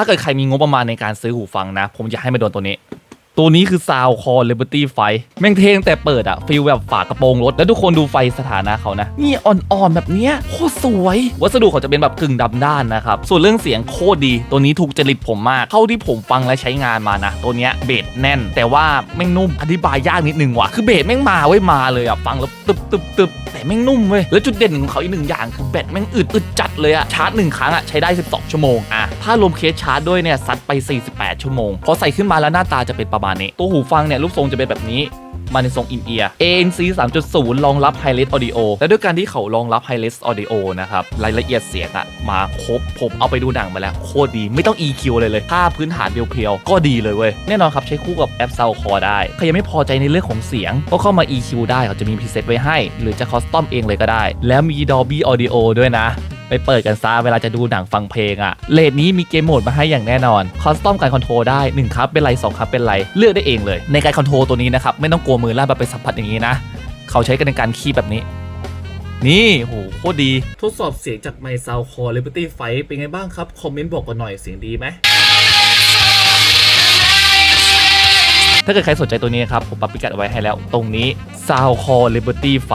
ถ้าเกิดใครมีงบประมาณในการซื้อหูฟังนะ ผมอยากให้มาโดนตัวนี้ ตัวนี้คือ Sound Core Liberty ไฟแม่งเทงแต่เปิดอะฟีลแบบฝากระโปรงรถ แล้วทุกคนดูไฟสถานะเขานะ นี่อ่อนๆแบบเนี้ยโคตรสวย วัสดุเขาจะเป็นแบบกึ่งดำด้านนะครับ ส่วนเรื่องเสียงโคตรดี ตัวนี้ถูกจริตผมมาก เท่าที่ผมฟังและใช้งานมานะ ตัวเนี้ยเบสแน่น แต่ว่าแม่งนุ่มอธิบายยากนิดนึงว่ะคือเบสแม่งมาไว้มาเลยอะฟังแล้วตึบตึบตึบแต่แม่งนุ่มเว้ยแล้วจุดเด่นของเขาอีกหนึ่งอย่างคือแบตแม่งอึดอึดจัดเลยอะชาร์จหนึ่งครั้งอะใช้ได้ 12 ชั่วโมงอะ ถ้ารวมเคสชาร์จด้วยเนี่ยซัดไป 48 ชั่วโมง พอใส่ขึ้นมาแล้วหน้าตาจะเป็นประมาณนี้ ตัวหูฟังเนี่ยรูปทรงจะเป็นแบบนี้มาในทรงอินเอียร์ ANC 3.0 รองรับ Hi-Res Audio และด้วยการที่เขารองรับ Hi-Res Audio นะครับ รายละเอียดเสียงอะมาครบ ผมเอาไปดูหนังมาแล้ว โคตรดีไม่ต้อง EQ เลยเลยถ้าพื้นฐานเพียวๆ ก็ดีเลยเว้ย แน่นอนครับ ใช้คู่กับแอป Soundcore ได้ ใครยังไม่พอใจในเรื่องของเสียง ก็เข้ามา EQ ได้เขาจะมีพรีเซตไว้ให้ หรือจะคอสตอมเองเลยก็ได้ แล้วมี Dolby Audio ด้วยนะ ไปเปิดกันซะเวลาจะดูหนังฟังเพลงอะเลดนี้มีเกมโหมดมาให้อย่างแน่นอนคอสตอมการคอนโทรลได้1ครับเป็นไร2ครับเป็นไรเลือกได้เองเลย ในการคอนโทรลตัวนี้นะครับไม่ต้องกลัวมือลั่นมาไปสัมผัสอย่างนี้นะเขาใช้กันในการคีย์แบบนี้ นี่โหโคตรดี ทดสอบเสียงจากไมค์ซาวคอ Liberty f i เป็นไงบ้างครับ คอมเมนต์บอกกันหน่อยเสียงดีไหมถ้าเกิดใครสนใจตัวนี้นะครับ ผมปักพิกัดเอาไว้ให้แล้ว ตรงนี้ Soundcore Liberty ไฟ